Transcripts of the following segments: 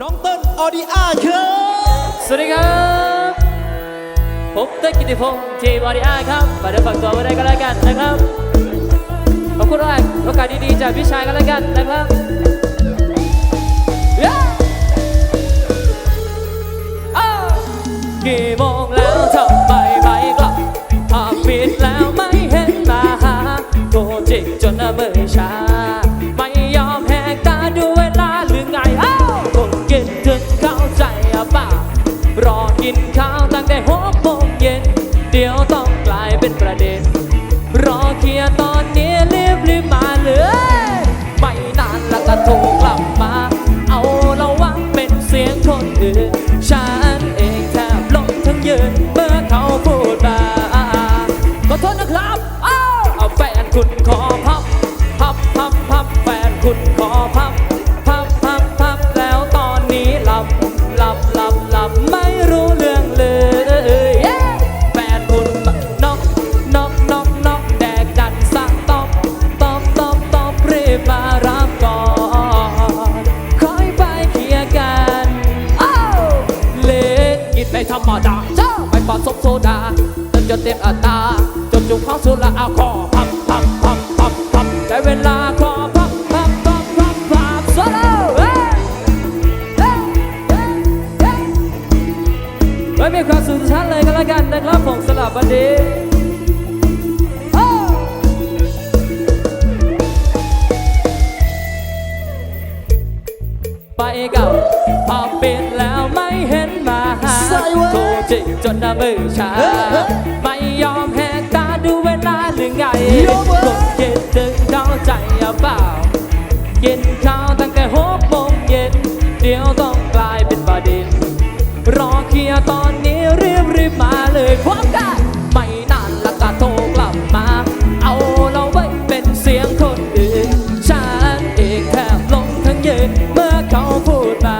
น้องเต้นออดิอาครับสวัสดีครับ ผมเต้นกิติพงศ์ทีมอริอาครับมาเดี๋ยวฝากตัวไว้ได้กันแล้วกันนะครับ ขอบคุณมากโอกาสดีๆจากพี่ชายกันแล้วกันนะครับเย้อ้าวกี่โมงแล้วทำไมไม่กลับหากปิดแล้วไม่เห็นมาหาโทรจิกจนหน้ามือชา กินข้าวตั้งแต่หกโมงเย็น เดี๋ยวต้องกลายเป็นประเด็น รอเคลียร์ตอนนี้รีบรีบมาเลยไม่นานแล้วก็โทรกลับมา เอาระวังเป็นเสียงคนอื่น ฉันเองแทบล้มทั้งยืนเมื่อเขาพูดมาขอโทษนะครับ อ้าวเอาแฟนคุณขอ ไปกับพอปิดแล้วไม่เห็นมาหาใส่ไว้โทรจิกจนหน้ามือชาเฮ้ยเฮ้ยไม่ยอมแหกตาดูเวลาหรือไงโยมเว้ยกดคิดถึงเข้าใจอะเปล่ากินข้าวตั้งแต่หกโมงเย็น เดี๋ยวต้องกลายเป็นประเด็นรอเคลียร์ตอนนี้รีบรีบมาเลยพร้อมกันไม่น พูดมา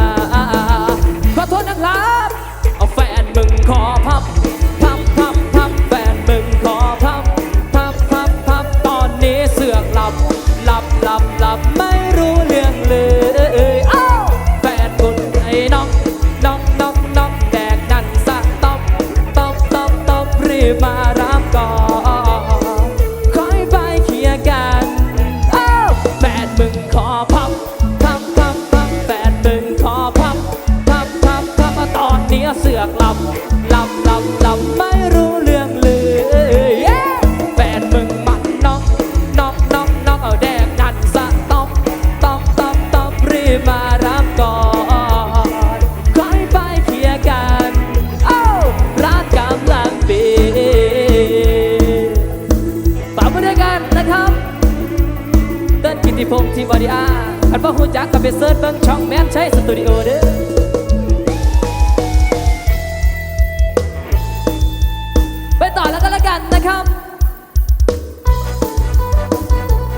กันครับ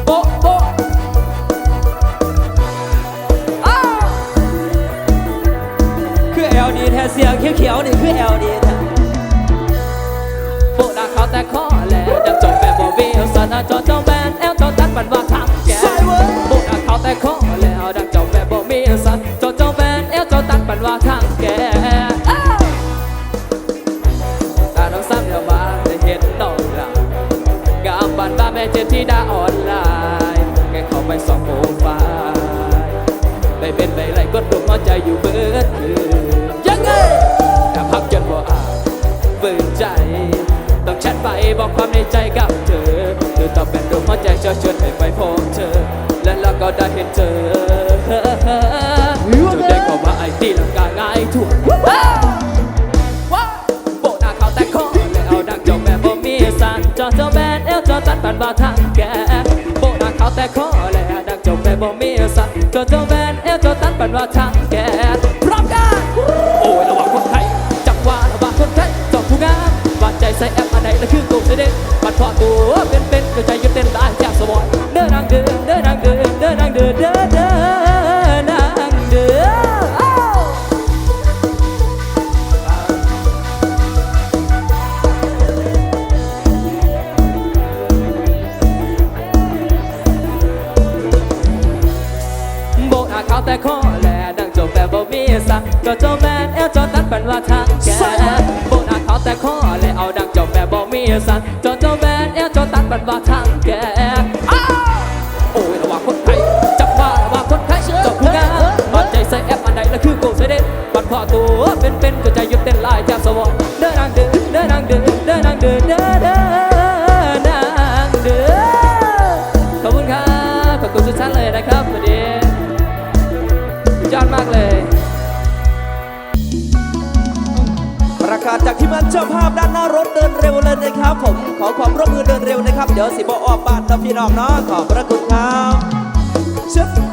โป๊ะโป๊ะคือเอลดีแท้เสียงเขียวๆนี่คือเอลดีแท้โป๊ะดักเขาแต่ข้อแหล้วดังจบแบบบวิลสันจอจอแบนแอลจอตัดมันว่าทำแกใส่เว้ยบุกดักเขาแต่ข้อแล้วดังเจ้าแบบบ่มีสันจ้าเจ้าแบนเอวเจ้าตันปันว่าทางแก ม่เจ็บที่ดาออนไลน์แกเข้าไปสองโปรไฟล์ได้เป็นไปไหลกดดุมหัวใจอยู่เบิดคืนยังไงแต่พักจนบ่อาจฝืนใจ ต้องแชทไปบอก บันปันว่าทางแกโบกหน้าเขาแต่ขอแลดังจบแต่บ่มีสันจอเจ้าแบนเอวจนตันบันว่าทางแกพร้อมกันโอ้ยระหว่างคนไทยจังหวะระหว่างคนไทยจอบผู้งามบาดใจใส่แอปอันไหนและคือกูเสด็จบัดพอตัวเป็นเป็นก็ใจยุด แต่ข้อแลดังจบแบบบ่มีสั่งเจ้าเจ้าแมนเอลเจ้าตัดเป็นว่าทางแกโบนาเขาแต่ข้อและเอาดังจ้าแบบบ่มีสั่งเจ้าเจ้าแมนเอลเจ้าตัดเป็นว่าทางแกอ้าวโอ้ยระว่างคนไทยจับว่าระว่างคนไทยเจ้าผู้งามมันใจใส่แอปอันใดแล้วคือกูเสด็จบัดพอตัวเป็นเป็นก็ใจยุดเต้นลายแทบสวรรค์เดินนางเดินเดินนางเดินเดินนางเดินเดิน เจ้าภาพด้านหน้ารถเดินเร็วเลยนะครับผมขอความร่วมมือเดินเร็วนะครับ เดี๋ยวสิบออกบ้านนะพี่น้องเนาะขอบพระคุณครับ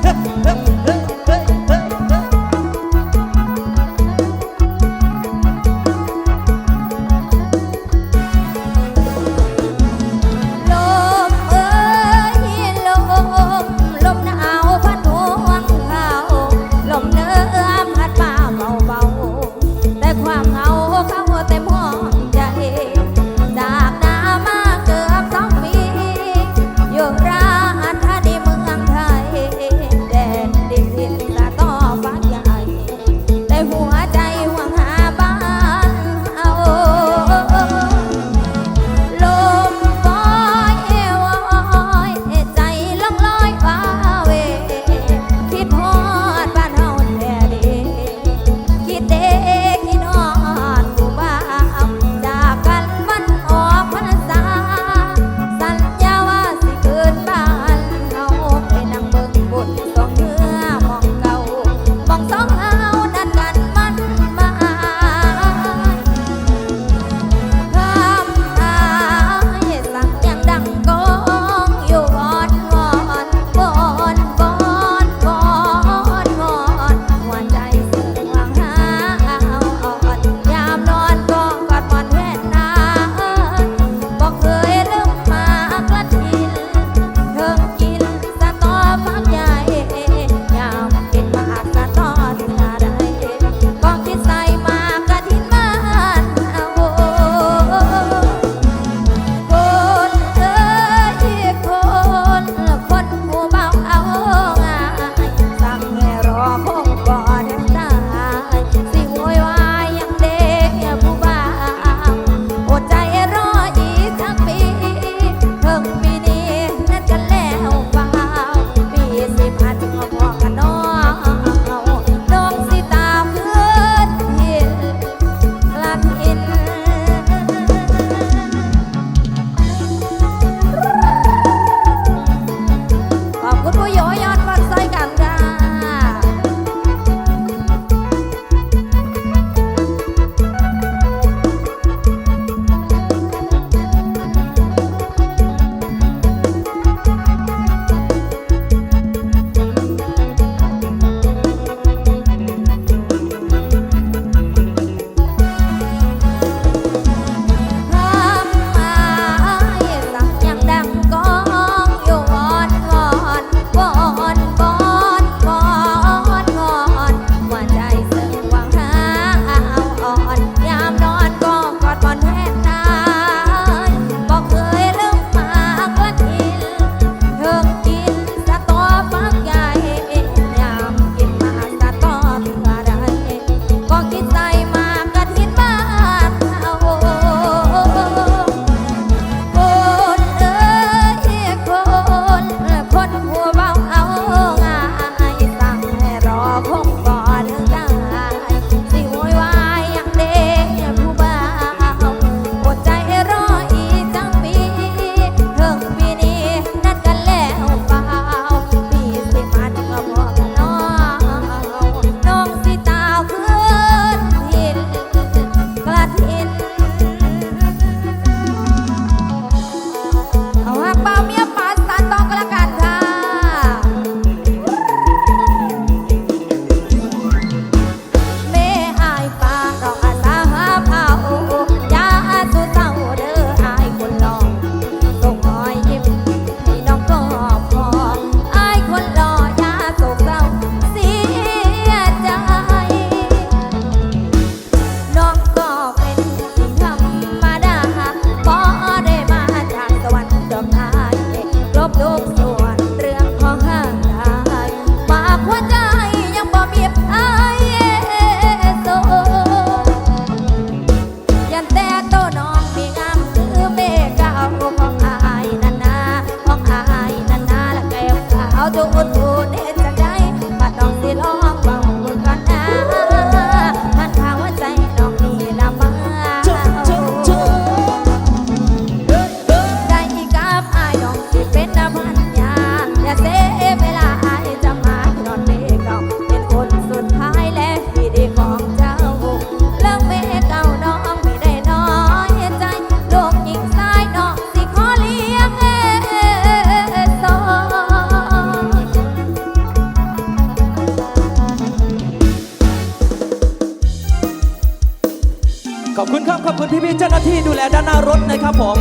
คุณครับขอบคุณพี่ๆเจ้าหน้าที่ดูแลด้านหน้ารถนะครับผม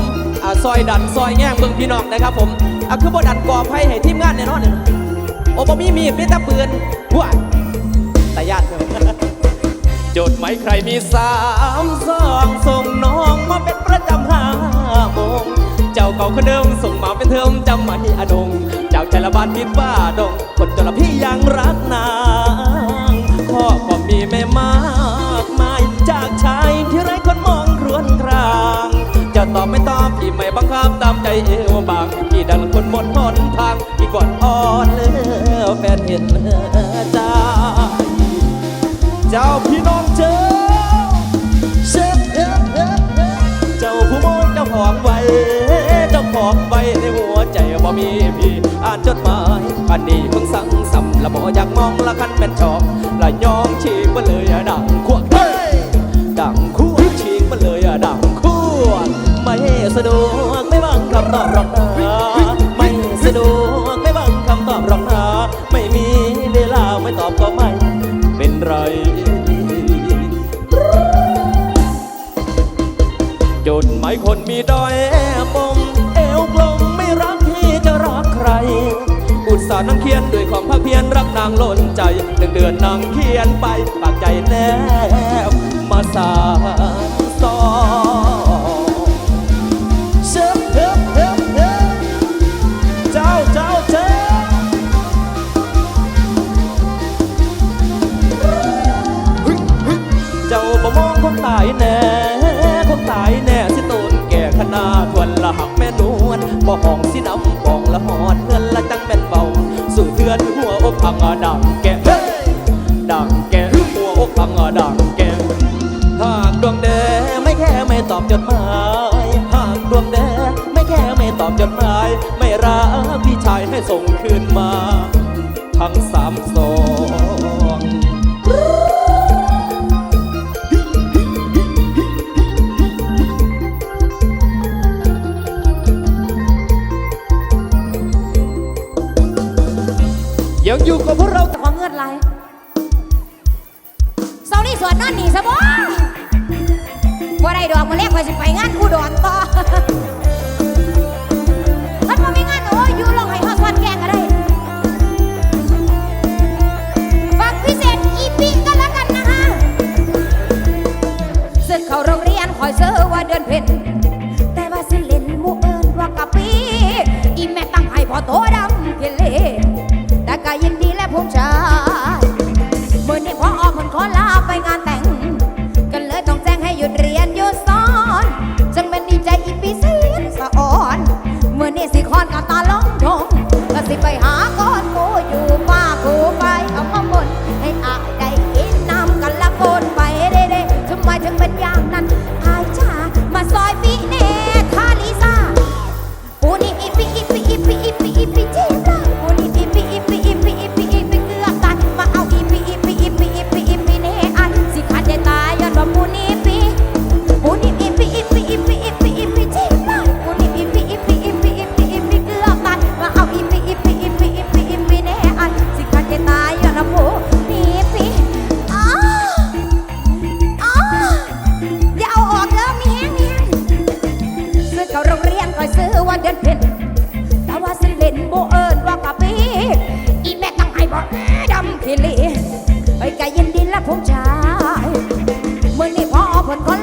ซอยดันซอยแง่งเมืองพี่น้องนะครับผมคือบ่ดันกอบให้ให้ทีมงานเนี่ยนอนเนี่ยโอ้บ่มีมีดมีแต่ปืนว้าแต่ญาติเถอะจดหมายใครมีสามสองส่งน้องมาเป็นประจำห้าโมงเจ้าเก่าคนเดิมส่งมาเป็นเทอมจำมไม่อดงเจ้าใจละบาดพิดว่าดงคนจรพี่ยังรักนา บังคับตามใจเอวบางที่ดันคนหมดหนทางที่กอดอ่อนเลือแฟนเห็นใจเจ้าพี่น้องเจ้าเช็ดเจ้าผู้มองเจ้าหอมไว้เจ้าหอมไว้ในหัวใจบ่มีพี่อ่านจดหมายอันนี้เพิ่งสั่งสำละบ่อยากมองละคันเป็นชอบ เดือนนางเขียนไปปากใจแล้วมาสา ยังอยู่กับพวกเราแต่ความเงื่อนไรเสาร์นี้สวนนอนหนีซะบ่บ่ได้ดอกมาแลกไปาสิไปงานกูดอนต่อถ้าบ่มีงานโอ้ยยูลองให้ฮอดสวนแกงก็ได้ฝากพิเศษอีปีก็แล้วกันนะคะสึกเข้าโรงเรียนคอยเซอร์ว่าเดือนเพ็ญแต่ว่าสิเล่นหมู่เอิญว่ากะปีอีแม่ตั้งให้พอโตดำ คนคน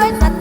Don't let